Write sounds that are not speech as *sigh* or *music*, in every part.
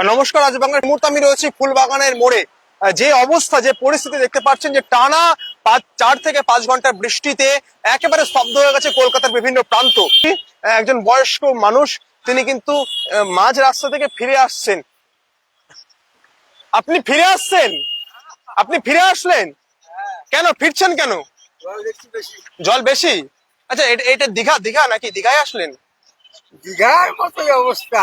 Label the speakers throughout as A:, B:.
A: নমস্কার আজ বাংলার মুহূর্তে আমি রয়েছি ফুলবাগানের মোড়ে। যে অবস্থা যে পরিস্থিতি দেখতে পাচ্ছেন যে টানা পাঁচ চার থেকে পাঁচ ঘণ্টার বৃষ্টিতে একেবারে স্তব্ধ হয়ে গেছে কলকাতার বিভিন্ন প্রান্ত। একজন বয়স্ক মানুষ তিনি কিন্তু মাঝ রাস্তা থেকে ফিরে আসছেন। আপনি ফিরে আসছেন? আপনি ফিরে আসলেন? কেন ফিরছেন কেন? জল বেশি? আচ্ছা এটা- এটা দীঘা দীঘা নাকি দীঘায় আসলেন?
B: দীঘার মতোই অবস্থা।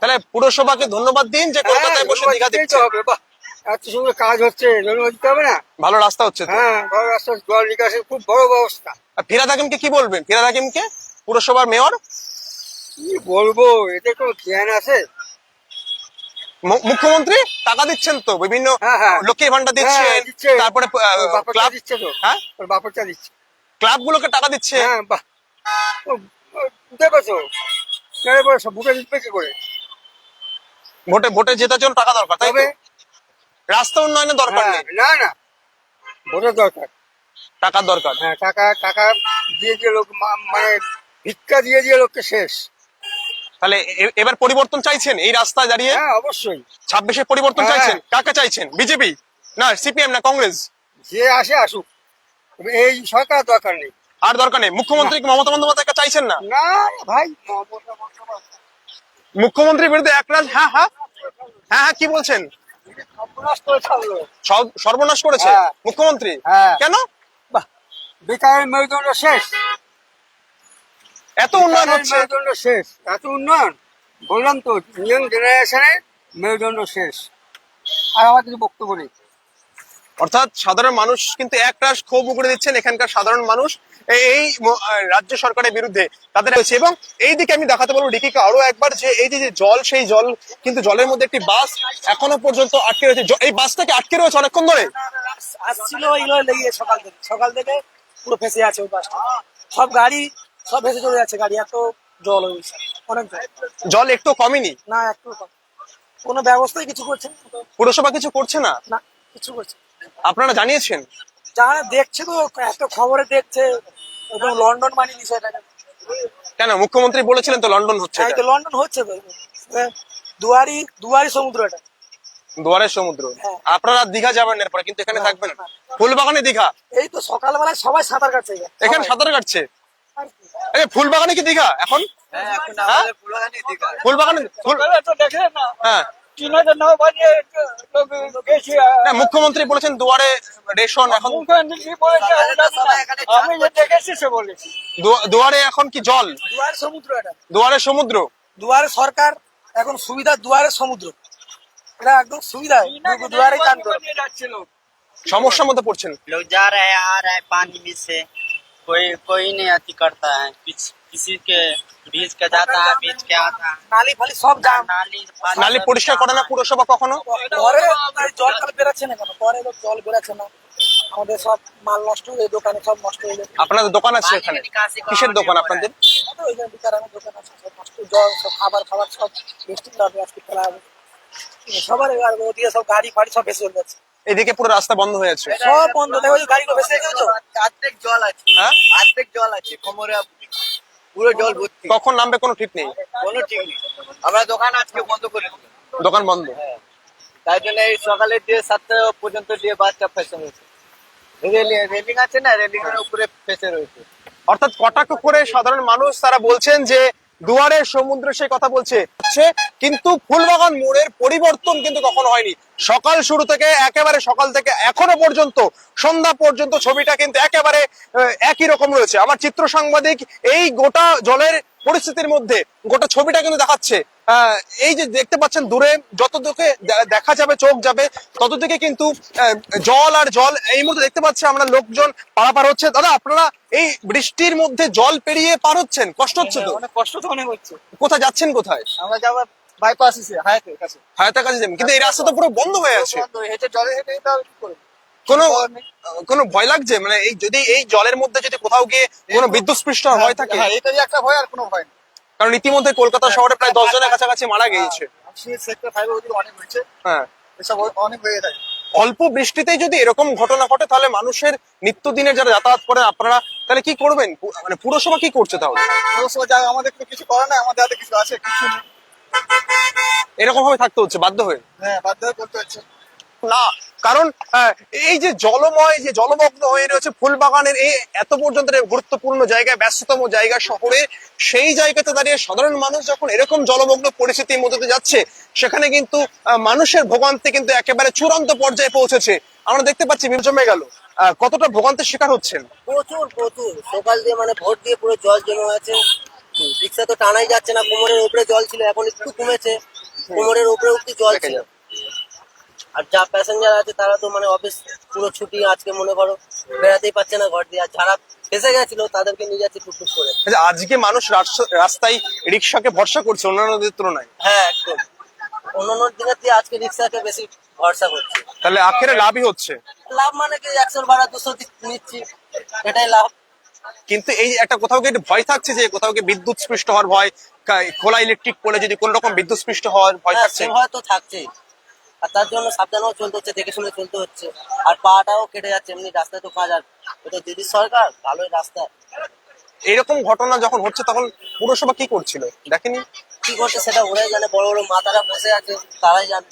A: তাহলে পুরসভাকে ধন্যবাদ দিন যে কলকাতায় বসে
B: হ্যাঁ,
A: দীঘা
B: দিতেই তো
A: দেখছেন।
B: হবে। বাহ এত সুন্দর কাজ হচ্ছে ধন্যবাদ দিতে হবে না?
A: ভালো রাস্তা হচ্ছে
B: হ্যাঁ বড় রাস্তার জল নিকাশের খুব বড় ব্যবস্থা।
A: আর ফিরাদ হাকিমকে কি বলবেন? ফিরাদ হাকিমকে? পুরসভার মেয়র?
B: কি বলব এতে কোনো জ্ঞান আছে?
A: মুখ্যমন্ত্রী? টাকা দিচ্ছেন তো বিভিন্ন
B: হ্যাঁ, হ্যাঁ।
A: লক্ষ্মী ভান্ডার দিচ্ছেন
B: হ্যাঁ, দিচ্ছে।
A: তারপরে ক্লাব?
B: দিচ্ছে তো।
A: হ্যাঁ?
B: বাপরটা দিচ্ছে।
A: ক্লাব গুলোকে টাকা দিচ্ছে?
B: হ্যাঁ বাহ। কি করে?
A: ভোটে ভোটে জেতার জন্য টাকা দরকার তাই রাস্তা উন্নয়নের দরকার
B: হ্যাঁ,
A: নেই।
B: না না। ভোটের দরকার।
A: টাকার দরকার।
B: হ্যাঁ টাকা টাকা দিয়ে দিয়ে লোক মানে ভিক্ষা দিয়ে দিয়ে লোককে শেষ।
A: তাহলে এবার পরিবর্তন চাইছেন এই রাস্তায় দাঁড়িয়ে?
B: হ্যাঁ অবশ্যই।
A: ছাব্বিশে পরিবর্তন। চাইছেন? কাকে চাইছেন? বিজেপি? না সিপিএম না কংগ্রেস?
B: যে আসে আসুক। এই সরকার দরকার নেই।
A: আর দরকার নেই। মুখ্যমন্ত্রী মমতা বন্দ্যোপাধ্যায়কে চাইছেন না?
B: না ভাই
A: মুখ্যমন্ত্রীর বিরুদ্ধে একরাজ হ্যাঁ হ্যাঁ। হ্যাঁ হ্যাঁ কি বলছেন?
B: সর্বনাশ
A: করেছে?
B: হ্যাঁ।
A: মুখ্যমন্ত্রী?
B: হ্যাঁ।
A: কেন?
B: বেকারের মেরুদণ্ড শেষ।
A: এত উন্নয়ন হচ্ছে।
B: মেরুদণ্ড শেষ। এত উন্নয়ন? বললাম তো ইয়ং জেনারেশনের মেরুদণ্ড শেষ। আর আমার কিছু বক্তব্য নেই।
A: অর্থাৎ সাধারণ মানুষ কিন্তু একরাশ ক্ষোভ উগড়ে দিচ্ছেন। এখানকার সাধারণ মানুষ এই- রাজ্য সরকারের বিরুদ্ধে তাদের রয়েছে এবং এই দিকে আমি দেখাতে পারব ডিকিকে আরও একবার যে এই যে জল সেই জল কিন্তু জলের মধ্যে একটি বাস এখনও পর্যন্ত আটকে রয়েছে। এই বাসটাকে আটকে রয়েছে অনেকক্ষণ ধরে।
C: আসছিল এগুলো লেগে সকাল থেকে সকাল থেকে পুরো ফেসে আছে ওই বাসটা। সব গাড়ি সব ভেসে চলে যাচ্ছে গাড়ি এত জল হয়েছে অনেক জল।
A: একটু কমেনি?
C: না একটু কম। কোনো ব্যবস্থাই কিছু করছে না।
A: পুরসভা কিছু করছে না?
C: না কিছু করছে
A: আপনারা জানিয়েছেন?
C: যারা দেখছে তো এত খবরে দেখছে একদম লন্ডন বানিয়ে দিছে এটাকে
A: কেন? মুখ্যমন্ত্রী বলেছিলেন তো লন্ডন হচ্ছে
C: তো লন্ডন হচ্ছে তো দুয়ারি দুয়ারি সমুদ্র এটা।
A: দুয়ারের সমুদ্র।
C: হ্যাঁ।
A: আপনারা দীঘা যাবেন এরপরে কিন্তু এখানে থাকবেন। ফুলবাগানে দীঘা।
C: এই তো সকালবেলায় সবাই সাঁতার কাটছে। এখানে।
A: এখানে সাঁতার কাটছে? এই ফুলবাগানে কি দীঘা এখন? হ্যাঁ? ফুলবাগানে ফুল হ্যাঁ। মুখ্যমন্ত্রী বলেছেন দুয়ারে রেশন এখন
D: আমি দেখেছি সে
A: দুয়ারে এখন কি জল?
C: দুয়ারে সমুদ্র এটা।
A: দুয়ারে সমুদ্র?
C: দুয়ারে সরকার এখন সুবিধা দুয়ারে সমুদ্র। এটা একদম সুবিধা দুয়ারে
A: সমস্যার মধ্যে পড়ছেন।
E: লোক যা রে আর পানি মিশে कोई कोई नहीं अति करता है किस- किसी के बीच के जाता है बीच के आता है
C: নালি ফালি সব জাম
E: नाली पानी
A: নালি
E: सब
A: পরিষ্কার করে না
E: जाम है।
A: পুরসভা কখনো
C: পরে এই জল কাল বেরোচ্ছে না কেন পরে লোক জল বেরোচ্ছে না আমাদের সব মাল নষ্ট হয়ে দোকানে সব নষ্ট হয়ে যাচ্ছে
A: আপনাদের দোকান আছে এখানে কিসের দোকান আপনাদের
C: আমাদের ওইখানে বিকারামের দোকান আছে সব নষ্ট জল সব খাবার খাবার সব বেস্টিং হবে আজকে ফেলা হবে সবার এবার ওদিকে সব গাড়ি ফাড়ি সব ভেসে চলে যাচ্ছে
A: এদিকে পুরো রাস্তা বন্ধ হয়ে আছে।
C: সব বন্ধ। দেখো গাড়িগুলো ভেসে গেছে
E: অর্ধেক জল আছে।
A: হ্যাঁ?
E: অর্ধেক জল আছে কোমরে পুরো জল ভর্তি।
A: কখন নামবে কোনো ঠিক নেই।
E: কোনো ঠিক নেই। আমরা দোকান আজকে বন্ধ করে দিলাম
A: দোকান বন্ধ।
E: তাই জন্য এই সকালে দিয়ে সাতটা পর্যন্ত দিয়ে বাসটা ফেসে রয়েছে। রেলিং রেলিং আছে না? রেলিং এর উপরে ফেসে রয়েছে।
A: অর্থাৎ কটাক্ষ করে সাধারণ মানুষ তারা বলছেন যে দুয়ারে সমুদ্র সেই কথা বলছে। কিন্তু ফুলবাগান মোড়ের পরিবর্তন কিন্তু কখনো হয়নি। সকাল শুরু থেকে একেবারে সকাল থেকে এখনও পর্যন্ত সন্ধ্যা পর্যন্ত ছবিটা কিন্তু একেবারে একই রকম রয়েছে। আমার চিত্র সাংবাদিক এই গোটা জলের পরিস্থিতির মধ্যে গোটা ছবিটা কিন্তু দেখাচ্ছে। এই যে দেখতে পাচ্ছেন দূরে যত দিকে দেখা যাবে চোখ যাবে ততদিকে কিন্তু জল আর জল এই মুহূর্তে দেখতে পাচ্ছি আমরা লোকজন পারাপার হচ্ছে। দাদা আপনারা এই বৃষ্টির মধ্যে জল পেরিয়ে পার হচ্ছেন? কষ্ট হচ্ছে তো?
D: কষ্ট তো অনেক হচ্ছে।
A: কোথায় যাচ্ছেন কোথায়?
D: আমরা যাব বাইপাস এসে হায়াতের কাছে।
A: হায়াতের কাছে যাবেন কিন্তু এই রাস্তা তো পুরো বন্ধ হয়ে আছে।
D: বন্ধ, হেঁটে জলে হেঁটে কি করে?
A: কোনো কোনো ভয় লাগছে? মানে এই যদি এই জলের মধ্যে যদি কোথাও গিয়ে কোনো বিদ্যুৎ স্পৃষ্ট ভয় থাকে?
D: হ্যাঁ এটাই একটা ভয় আর কোনো ভয় নেই।
A: কারণ ইতিমধ্যে কলকাতা শহরে প্রায় দশ জনের কাছাকাছি মারা গিয়েছে।
D: সেক্টর ফাইভে ওদিকে অনেক হয়েছে।
A: হ্যাঁ।
D: এসব অনেক হয়ে থাকে
A: অল্প বৃষ্টিতেই যদি এরকম ঘটনা ঘটে তাহলে মানুষের নিত্যদিনের যারা যাতায়াত করেন আপনারা তাহলে কি করবেন? মানে পুরসভা কি করছে তাহলে?
D: পৌরসভা যা আমাদের তো কিছু করার নাই আমাদের হাতে কিছু আছে কিছু নেই।
A: এরকম ভাবে থাকতে হচ্ছে বাধ্য হয়ে?
D: হ্যাঁ বাধ্য হয়ে করতে হচ্ছে।
A: না কারণ এই যে জলময় যে জলমগ্ন হয়ে রয়েছে ফুলবাগানের এই এত পর্যন্ত গুরুত্বপূর্ণ জায়গায় ব্যস্ততম জায়গা শহরে সেই জায়গাতে দাঁড়িয়ে সাধারণ মানুষ যখন এরকম জলমগ্ন পরিস্থিতির মধ্যে দিয়ে যাচ্ছে সেখানে কিন্তু আহ, মানুষের ভোগান্তি কিন্তু একেবারে চূড়ান্ত পর্যায়ে পৌঁছেছে। আমরা দেখতে পাচ্ছি বিল জমে গেল। আহ, কতটা ভোগান্তির শিকার হচ্ছেন?
F: প্রচুর প্রচুর। সকাল দিয়ে মানে ভোট দিয়ে পুরো জল জমে আছে। রিক্সা তো টানাই যাচ্ছে না কোমরের উপরে জল ছিল এখন একটু কমেছে কোমরের উপরে অব্দি জল ছিল? আর যা প্যাসেঞ্জার আছে তারা তো মানে অফিস পুরো ছুটি আজকে মনে করো বেড়াতেই পাচ্ছে না ঘর দিয়ে। আর যারা ফেসে গেছিল তাদেরকে নিয়ে যাচ্ছে টুকটুক করে।
A: আচ্ছা, আজকে মানুষ রাস্তা- রাস্তায় রিক্সাকে ভরসা করছে অন্যান্যদের তুলনায়?
F: হ্যাঁ একদম। অন্যান্য দিনের দিয়ে আজকে রিক্সাকে বেশি ভরসা করছে।
A: তাহলে আখেরে লাভই হচ্ছে?
F: লাভ মানে কি? একশোর ভাড়া দুশো নিচ্ছি। এটাই লাভ।
A: কিন্তু এই একটা কোথাও কি ভয় থাকছে যে কোথাও কি বিদ্যুৎ স্পৃষ্ট হওয়ার ভয় খোলা ইলেকট্রিক পোলে যদি কোন রকম বিদ্যুৎ স্পৃষ্ট হওয়ার ভয়
F: হ্যাঁ
A: থাকছে?
F: সে হয়তো থাকছেই। আর তার জন্য সাবধানেও চলতে হচ্ছে দেখে শুনে চলতে হচ্ছে। আর পাটাও কেটে যাচ্ছে এমনি রাস্তায় তো কাজ আর এটা দিদির সরকার ভালোই রাস্তা।
A: এরকম ঘটনা যখন হচ্ছে তখন পুরসভা কি করছিল? দেখেনি?
F: কি করছে সেটা ওরাই জানে বড় বড় মাতারা বসে আছে তারাই জানে।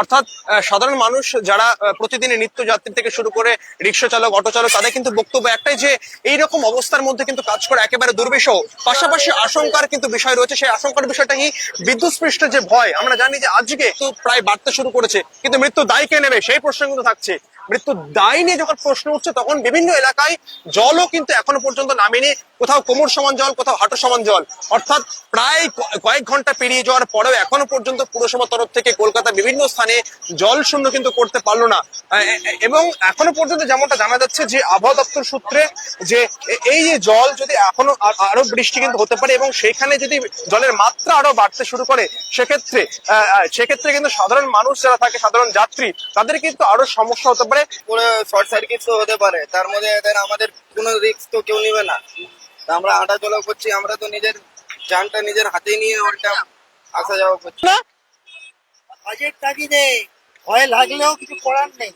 A: অর্থাৎ সাধারণ মানুষ যারা প্রতিদিন নিত্য যাত্রী থেকে শুরু করে রিক্সা চালক, অটো চালক, তাদের কিন্তু বক্তব্য একটাই যে এই রকম অবস্থার মধ্যে কিন্তু কাজ করা একেবারে দুর্বিষহ। পাশাপাশি আশঙ্কার কিন্তু বিষয় রয়েছে, সেই আশঙ্কার বিষয়টা কি বিদ্যুৎ স্পৃষ্ট যে ভয়, আমরা জানি যে আজকে তো প্রায় বাড়তে শুরু করেছে, কিন্তু মৃত্যু দায় কে নেবে? সেই প্রশ্ন কিন্তু থাকছে। মৃত্যু দায় নিয়ে যখন প্রশ্ন উঠছে, তখন বিভিন্ন এলাকায় জলও কিন্তু এখনও পর্যন্ত নামেনি। কোথাও কোমর সমান জল, কোথাও হাঁটু সমান জল। অর্থাৎ প্রায় কয়েক ঘণ্টা পেরিয়ে যাওয়ার পরেও এখনও পর্যন্ত পুরসভা তরফ থেকে কলকাতা বিভিন্ন স্থানে জল শূন্য কিন্তু করতে পারল না। এবং এখনও পর্যন্ত যেমনটা জানা যাচ্ছে যে আবহাওয়া দপ্তর সূত্রে যে এই যে জল যদি এখনও আরও বৃষ্টি কিন্তু হতে পারে এবং সেখানে যদি জলের মাত্রা আরও বাড়তে শুরু করে, সেক্ষেত্রে সেক্ষেত্রে কিন্তু সাধারণ মানুষ যারা থাকে, সাধারণ যাত্রী, তাদের কিন্তু আরও সমস্যা হতে পারে।
D: পুরো শর্ট সার্কিট তো হতে পারে। তার মধ্যে এদের আমাদের কোনো রিস্ক তো কেউ নিবে না। আমরা হাঁটা চলা করছি আমরা তো নিজের জানটা নিজের হাতে নিয়ে ওটা আসা যাওয়া করছি।
A: না
C: কাজের তাগিদে ভয় লাগলেও কিছু করার নেই।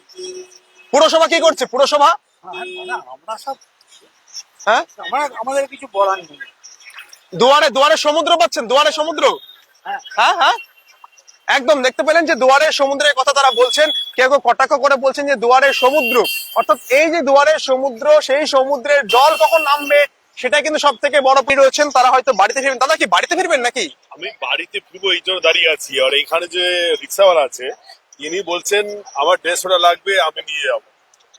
A: পুরসভা কি করছে? পুরসভা?
C: আমরা সব
A: হ্যাঁ?
C: আমরা আমাদের কিছু বলার নেই।
A: দুয়ারে দুয়ারে সমুদ্র পাচ্ছেন? দুয়ারে সমুদ্র?
C: হ্যাঁ।
A: হ্যাঁ হ্যাঁ? একদম দেখতে পেলেন যে দুয়ারে সমুদ্রের কথা তারা বলছেন। কেউ কেউ কটাক্ষ করে বলছেন যে দুয়ারে সমুদ্র। অর্থাৎ এই যে দুয়ারে সমুদ্র সেই সমুদ্রের জল কখন নামবে সেটা কিন্তু সব থেকে বড় পি রয়েছেন। তারা হয়তো বাড়িতে ফিরবেন। দাদা কি বাড়িতে ফিরবেন নাকি?
G: আমি বাড়িতে ফিরবো এই জন্য দাঁড়িয়ে আছি। আর এখানে যে রিক্সাওয়ালা আছে ইনি বলছেন আমার দেড়শোটা লাগবে আমি নিয়ে যাব।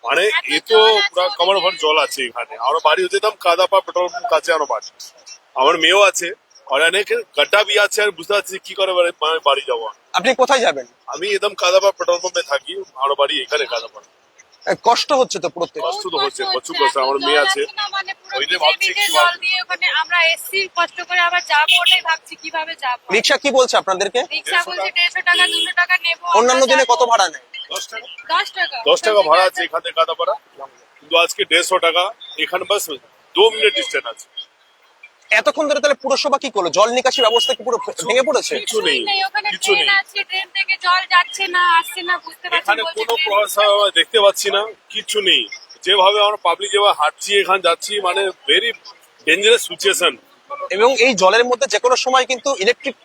G: মানে এ তো পুরো কমর ভর জল আছে এখানে। আমার বাড়ি হতে দাম কাদাপা পেট্রোল পাম্প কাছে আমার বাড়ি। আমার মেয়েও আছে। আর অনেক গাড্ডা বি আছে আর বুঝতে পারছি কি করে বাড়ি- মানে বাড়ি যাব।
A: আপনি কোথায় যাবেন?
G: আমি একদম কাদাপা পেট্রোল পাম্পে থাকি আমার বাড়ি এখানে কাদাপা।
A: কষ্ট হচ্ছে তো প্রত্যেক
G: কষ্ট তো হচ্ছে প্রচুর কষ্ট আমার মেয়ে আছে। ওই যে ভাবছি
H: ভিজে জল দিয়ে ওখানে আমরা এসছি কষ্ট করে আবার যাব ওটাই ভাবছি কীভাবে যাব?
A: রিক্সা কি বলছে আপনাদেরকে?
H: রিক্সা বলছে দেড়শো টাকা দুশো টাকা নেব
A: অন্যান্য দিনে কত ভাড়া নেয়?
G: দশ টাকা।
H: দশ টাকা।
G: দশ টাকা ভাড়া আছে এখানে কাদাপাড়া। কিন্তু আজকে দেড়শো টাকা এখানে বাস দু মিনিট ডিস্টেন্স আছে।
A: এতক্ষণ ধরে তাহলে পুরসভা কি করল? জল নিকাশি ব্যবস্থা কি পুরো ভেঙে পড়েছে?
G: কিছু নেই
H: ওখানে
G: কিছু নেই।
H: ট্রেন থেকে জল যাচ্ছে না আসছে না বুঝতে পারছি
G: এখানে কোনো
H: ট্রেন
G: দেখতে পাচ্ছি না কিছু নেই। যেভাবে আমরা পাবলিক যেভাবে হাঁটছি এখানে যাচ্ছি মানে ভেরি ডেঞ্জারাস সিচুয়েশন
A: এবং এই জলের মধ্যে যে কোনো সময় কিন্তু ইলেকট্রিক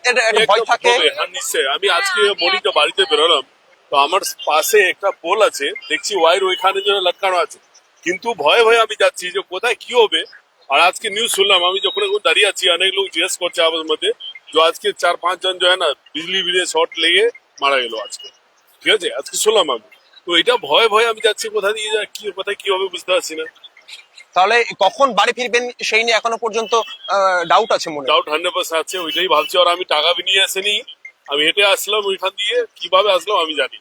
A: ভয় থাকে।
G: হ্যাঁ নিশ্চয় আমি আজকে মর্নিংটা বাড়িতে বেরোলাম। তো আমার পাশে একটা পোল আছে দেখছি ওয়াইর ওইখানে যেন লটকানো আছে। কিন্তু ভয়ে ভয়ে আমি যাচ্ছি যে কোথায় কি হবে আর আজকে নিউজ শুনলাম আমি যখন এখন দাঁড়িয়ে আছি অনেক লোক জিজ্ঞেস করছে আমার মধ্যে যে আজকে চার পাঁচ জন जो है ना বিজলি বিলে শর্ট লেগে মারা গেল আজকে ঠিক আছে আজকে শুনলাম আমি তো এটা ভয়ে ভয়ে আমি যাচ্ছি কোথা দিয়ে যা কি কোথায় কি হবে বুঝতে পারছি না
A: তাহলে কখন বাড়ি ফিরবেন সেই নিয়ে এখনো পর্যন্ত ডাউট আছে মনে
G: ডাউট হান্ড্রেড পার্সেন্ট আছে ওইটাই ভাবছি আর আমি টাকা বি নিয়ে আসেনি আমি হেঁটে আসলাম ওইখান দিয়ে কিভাবে আসলাম আমি জানি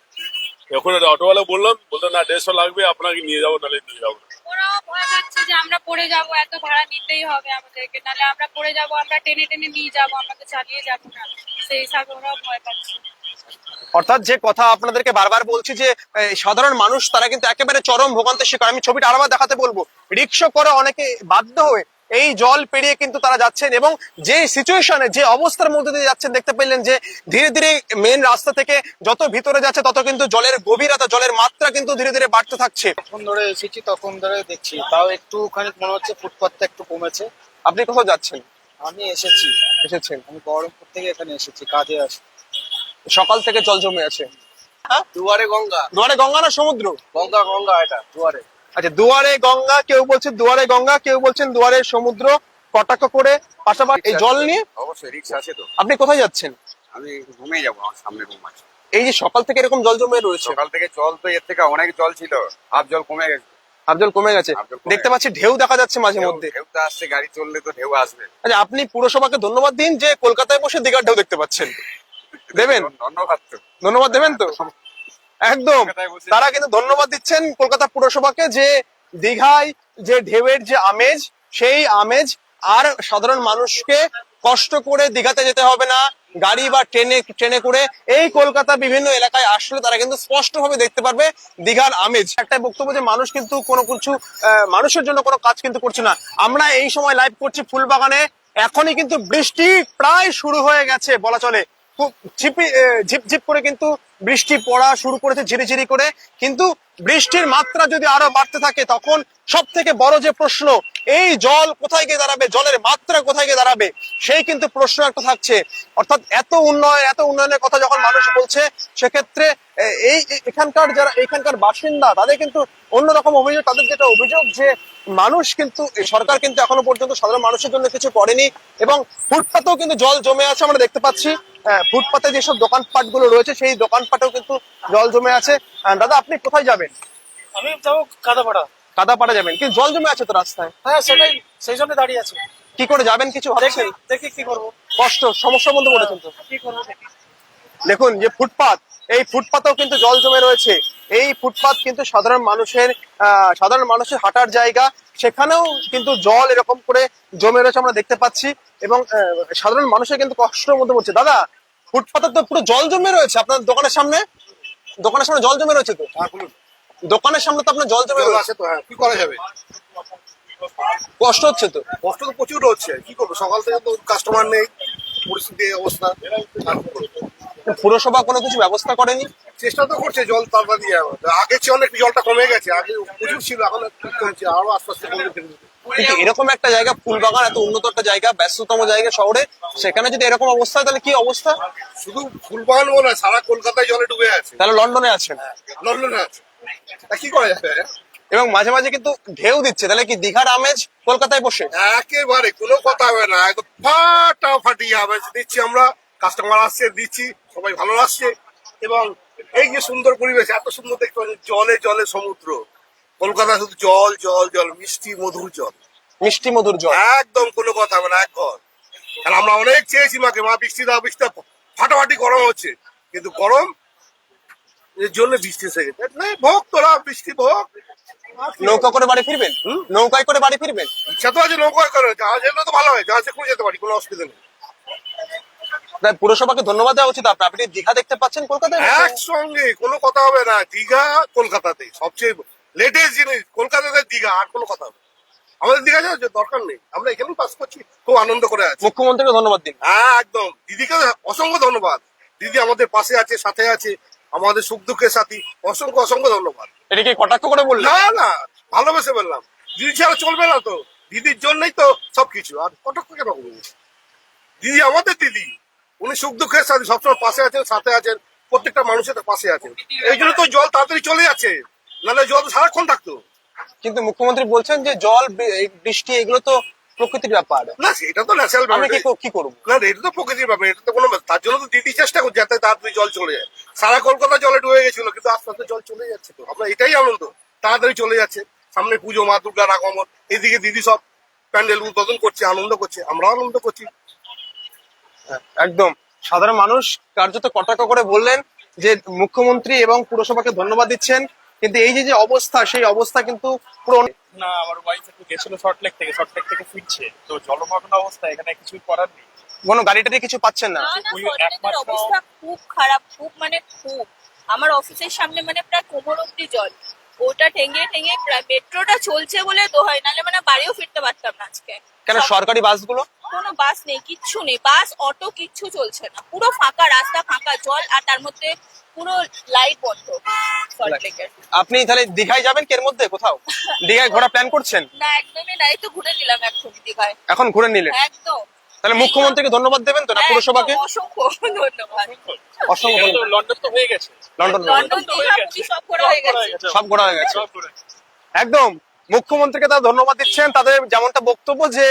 G: এখন একটা অটোওয়ালা বললাম বলতো না দেড়শো লাগবে আপনাকে নিয়ে যাবো নাহলে নিয়ে যাবো না।
H: ওরাও ভয় পাচ্ছে যে আমরা পড়ে যাব, এত ভাড়া নিতেই হবে আমাদেরকে। নাহলে আমরা পড়ে যাব, আমরা টেনে টেনে নিয়ে যাব আমরা চালিয়ে যাব না। সেই হিসাবে ওরাও ভয় পাচ্ছে।
A: অর্থাৎ যে কথা আপনাদেরকে বারবার বলছি যে সাধারণ মানুষ, তারা কিন্তু একেবারে চরম ভোগান্তের শিকার। আমি ছবিটা আরও দেখাতে বলব। রিক্সা করে অনেকে বাধ্য হয়ে এই জল পেরিয়ে কিন্তু তারা যাচ্ছেন এবং যে সিচুয়েশনে যে অবস্থার মধ্যে দিয়ে যাচ্ছেন দেখতে পেলেন যে ধীরে ধীরে মেন রাস্তা থেকে যত ভিতরে যাচ্ছে তত কিন্তু জলের গভীরতা জলের মাত্রা কিন্তু ধীরে ধীরে বাড়তে থাকছে।
D: যখন ধরে এসেছি তখন ধরে দেখছি তাও একটুখানি মনে হচ্ছে ফুটপাথটা একটু কমেছে।
A: আপনি কোথাও যাচ্ছেন?
D: আমি এসেছি।
A: এসেছেন?
D: আমি বহরমপুর থেকে এখানে এসেছি কাজে আসি।
A: সকাল থেকে জল জমে আছে।
D: দুয়ারে গঙ্গা।
A: দুয়ারে গঙ্গা না সমুদ্র?
D: গঙ্গা গঙ্গা এটা দুয়ারে।
A: আচ্ছা দুয়ারে গঙ্গা কেউ বলছে দুয়ারে গঙ্গা কেউ বলছেন দুয়ারে সমুদ্র কটাক্ষ করে পাশাপাশি এই জল নিয়ে?
I: অবশ্যই রিক্সা আছে তো।
A: আপনি কোথায় যাচ্ছেন?
I: আমি ঘুমিয়ে যাব আমার সামনে রুম আছে।
A: এই যে সকাল থেকে এরকম জল জমে রয়েছে।
I: সকাল থেকে জল তো এর থেকে অনেক জল ছিল আপ জল কমে গেছে।
A: আর জল কমে গেছে। দেখতে পাচ্ছি ঢেউ দেখা যাচ্ছে মাঝে মধ্যে।
I: ঢেউ তো আসছে গাড়ি চললে তো ঢেউ আসবে।
A: আচ্ছা আপনি পুরসভাকে ধন্যবাদ দিন যে কলকাতায় বসে দীঘার ঢেউ দেখতে পাচ্ছেন। দেবেন?
I: ধন্যবাদ তো।
A: ধন্যবাদ দেবেন তো? একদম। তারা কিন্তু ধন্যবাদ দিচ্ছেন কলকাতা পুরসভাকে যে দীঘায় যে ঢেউয়ের যে আমেজ সেই আমেজ আর সাধারণ মানুষকে কষ্ট করে দীঘাতে যেতে হবে না গাড়ি বা ট্রেনে ট্রেনে করে। এই কলকাতা বিভিন্ন এলাকায় আসলে তারা কিন্তু স্পষ্টভাবে দেখতে পারবে দীঘার আমেজ। একটা বক্তব্য যে মানুষ কিন্তু কোনো কিছু মানুষের জন্য কোনো কাজ কিন্তু করছে না। আমরা এই সময় লাইভ করছি ফুলবাগানে। এখনই কিন্তু বৃষ্টি প্রায় শুরু হয়ে গেছে বলা চলে। খুব ঝিপি ঝিপঝিপ করে কিন্তু বৃষ্টি পড়া শুরু করেছে ঝিরিঝিরি করে। কিন্তু বৃষ্টির মাত্রা যদি আরও বাড়তে থাকে, তখন সব থেকে বড় যে প্রশ্ন, এই জল কোথায় গিয়ে দাঁড়াবে? জলের মাত্রা কোথায় গিয়ে দাঁড়াবে? সেই কিন্তু প্রশ্ন একটা থাকছে। অর্থাৎ এত উন্নয়ন, এত উন্নয়নের কথা যখন মানুষ বলছে, সেক্ষেত্রে এই এখানকার যারা, এখানকার বাসিন্দা, তাদের কিন্তু অন্যরকম অভিযোগ, তাদের যেটা অভিযোগ যে, মানুষ কিন্তু সরকার কিন্তু এখনও পর্যন্ত সাধারণ মানুষের জন্য কিছু করেনি এবং ফুটপাতেও কিন্তু জল জমে আছে, আমরা দেখতে পাচ্ছি। ফুটপাতে যেসব দোকানপাটগুলো রয়েছে সেই দোকানপাটেও কিন্তু জল জমে আছে। দাদা আপনি কোথায় যাবেন?
C: আমি যাব কাদাপাড়া।
A: কাদাপাড়া যাবেন। কিন্তু জল জমে আছে তো রাস্তায়?
C: হ্যাঁ সেটাই সেই জন্য দাঁড়িয়ে আছি।
A: কি করে যাবেন কিছু ভাবছেন?
C: দেখি কি করব।
A: কষ্ট সমস্যার মধ্যে পড়েছেন তো?
C: কি করব
A: দেখুন যে ফুটপাত এই ফুটপাতেও কিন্তু জল জমে রয়েছে। এই ফুটপাত কিন্তু সাধারণ মানুষের আহ, সাধারণ মানুষের হাঁটার জায়গা। সেখানেও কিন্তু জল এরকম করে জমে রয়েছে আমরা দেখতে পাচ্ছি। এবং সাধারণ মানুষের কিন্তু কষ্টের মধ্যে পড়ছে। দাদা ফুটপাতে তো পুরো জল জমে রয়েছে। আপনার দোকানের সামনে? দোকানের সামনে জল জমে রয়েছে তো? দোকানের সামনে তো আপনার জল জমে রয়েছে।
J: তো হ্যাঁ কি করা যাবে?
A: কষ্ট হচ্ছে তো?
J: কষ্ট তো প্রচুর হচ্ছে কি করব? সকাল থেকে তো কাস্টমার নেই পরিস্থিতি অবস্থা?
A: পুরসভা কোনো কিছু ব্যবস্থা করেনি?
J: চেষ্টা তো করছে জল তারপর দিয়ে আগে চেয়ে অনেক জলটা কমে গেছে আগে প্রচুর ছিল এখন একটু কমছে আরও আস্তে আস্তে কমে।
A: কিন্তু এরকম একটা জায়গা ফুলবাগান এত উন্নত একটা জায়গা ব্যস্ততম জায়গা শহরে সেখানে যদি এরকম অবস্থা হয় তাহলে কি অবস্থা?
J: শুধু ফুলবাগান বলে সারা কলকাতায় জলে ডুবে আছে।
A: তাহলে লন্ডনে আছেন?
J: লন্ডনে আছে। তা কি করা যাবে
A: এবং মাঝে মাঝে কিন্তু ঢেউ দিচ্ছে তাহলে কি দীঘার আমেজ কলকাতায় বসে?
J: একেবারে কোনো কথা হবে না একদম ফাটাফাটি হবে দিচ্ছি আমরা কাস্টমার আসছে দিচ্ছি সবাই ভালো লাগছে এবং এই যে সুন্দর পরিবেশ এত সুন্দর দেখতে পাচ্ছি জলে জলে সমুদ্র। কলকাতা শুধু জল জল জল মিষ্টি মধুর জল।
A: মিষ্টি মধুর জল।
J: একদম কোনো কথা হবে না এক ঘর। কারণ আমরা অনেক চেয়েছি মাকে মা বৃষ্টি দাও বৃষ্টি দাও ফাটাফাটি গরম হচ্ছে। কিন্তু গরম এর জন্য বৃষ্টি এসে গেছে। না ভোগ তোরা বৃষ্টি ভোগ।
A: নৌকা করে বাড়ি ফিরবেন? নৌকায় করে বাড়ি ফিরবেন?
J: ইচ্ছা তো আছে নৌকা করে জাহাজ এলে তো ভালো হয় জাহাজে করে যেতে পারি কোনো অসুবিধা নেই।
A: তাই পুরসভাকে ধন্যবাদ দেওয়া উচিত। আপনার আপনি দীঘা দেখতে পাচ্ছেন কলকাতায়?
J: একসঙ্গে কোনো কথা হবে না। দীঘা কলকাতাতে সবচেয়ে লেটেস্ট জিনিস কলকাতাতে দীঘা আর কোনো কথা হবে আমাদের দীঘা যাওয়ার দরকার নেই। আমরা এখানেই পাস করছি খুব আনন্দ করে আছি।
A: মুখ্যমন্ত্রীকে ধন্যবাদ দিন।
J: হ্যাঁ একদম। দিদিকে অসংখ্য ধন্যবাদ। দিদি আমাদের পাশে আছে সাথে আছে আমাদের সুখ দুঃখের সাথী। অসংখ্য অসংখ্য ধন্যবাদ।
A: এটা কি কটাক্ষ করে বললেন?
J: না না ভালোবেসে বললাম। দিদি ছাড়া চলবে না তো। দিদির জন্যই তো সবকিছু। আর কটাক্ষ কেন বলব? দিদি আমাদের দিদি। উনি সুখ দুঃখের সাথে সবসময় পাশে আছেন সাথে আছেন প্রত্যেকটা মানুষের পাশে আছেন। এই জন্য তো জল তাড়াতাড়ি চলে যাচ্ছে নাহলে জল সারাক্ষণ থাকতো।
A: কিন্তু মুখ্যমন্ত্রী বলছেন যে জল বৃষ্টি এগুলো তো প্রকৃতির ব্যাপার।
J: না সেটা তো ন্যাচারাল ব্যাপার।
A: কি করব?
J: না, এটা তো প্রকৃতির ব্যাপার এটা তো কোনো তার জন্য তো দিদি চেষ্টা করছে যাতে তাড়াতাড়ি জল চলে যায়। সারা কলকাতা জলে ডুবে গেছিল কিন্তু আস্তে আস্তে জল চলে যাচ্ছে তো। আমরা এটাই আনন্দ। তাড়াতাড়ি চলে যাচ্ছে। সামনে পুজো মা দুর্গার আগমন এদিকে দিদি সব প্যান্ডেল উদ্বোধন করছে আনন্দ করছে। আমরাও আনন্দ করছি।
A: একদম। সাধারণ মানুষ কার্যত কটাক্ষ করে বললেন যে মুখ্যমন্ত্রী এবং পুরসভাকে ধন্যবাদ দিচ্ছেন কিন্তু এই যে যে অবস্থা সেই অবস্থা কিন্তু পুরো
K: না আমার ওয়াইফ একটু গেছিল শর্টলেক থেকে শর্টলেক থেকে ফিরছে। তো জলমগ্ন অবস্থা এখানে কিছুই করার নেই।
A: কোনো গাড়িটারি কিছু পাচ্ছেন না?
K: ওই একমাত্র-
H: অবস্থা খুব খারাপ খুব মানে খুব। আমার অফিসের সামনে মানে প্রায় কোমর অব্দি জল। ওটা ঠেঙে ঠেঙে প্রায় মেট্রোটা চলছে বলে তো হয় নাহলে মানে বাড়িও ফিরতে পারতাম না আজকে।
A: কেন সরকারি বাসগুলো?
H: কোনো বাস নেই কিচ্ছু নেই। বাস অটো কিচ্ছু চলছে না। পুরো ফাঁকা রাস্তা ফাঁকা জল আর তার মধ্যে পুরো লাইট বন্ধ
A: আপনি তাহলে দিঘায় যাবেন কের মধ্যে কোথাও? *laughs* দিঘায় ঘোরা প্ল্যান করছেন?
H: না একদমই নাই। তো ঘুরে নিলাম এখন দিঘায়।
A: এখন ঘুরে নিলেন?
H: একদম।
A: তাহলে মুখ্যমন্ত্রীকে ধন্যবাদ দেবেন তো না পুরসভাকে?
H: অসংখ্য ধন্যবাদ।
A: অসংখ্য
K: লন্ডন তো হয়ে গেছে।
A: লন্ডন
H: লন্ডন হয়ে গেছে।
A: সব ঘোরা হয়ে গেছে। একদম। মুখ্যমন্ত্রীকে তারা ধন্যবাদ দিচ্ছেন। তাদের যেমনটা বক্তব্য যে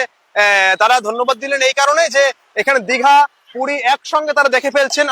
A: তারা ধন্যবাদ দিলেন এই কারণে যে এখানে দীঘা পুরী একসঙ্গে তারা দেখে ফেলছেন।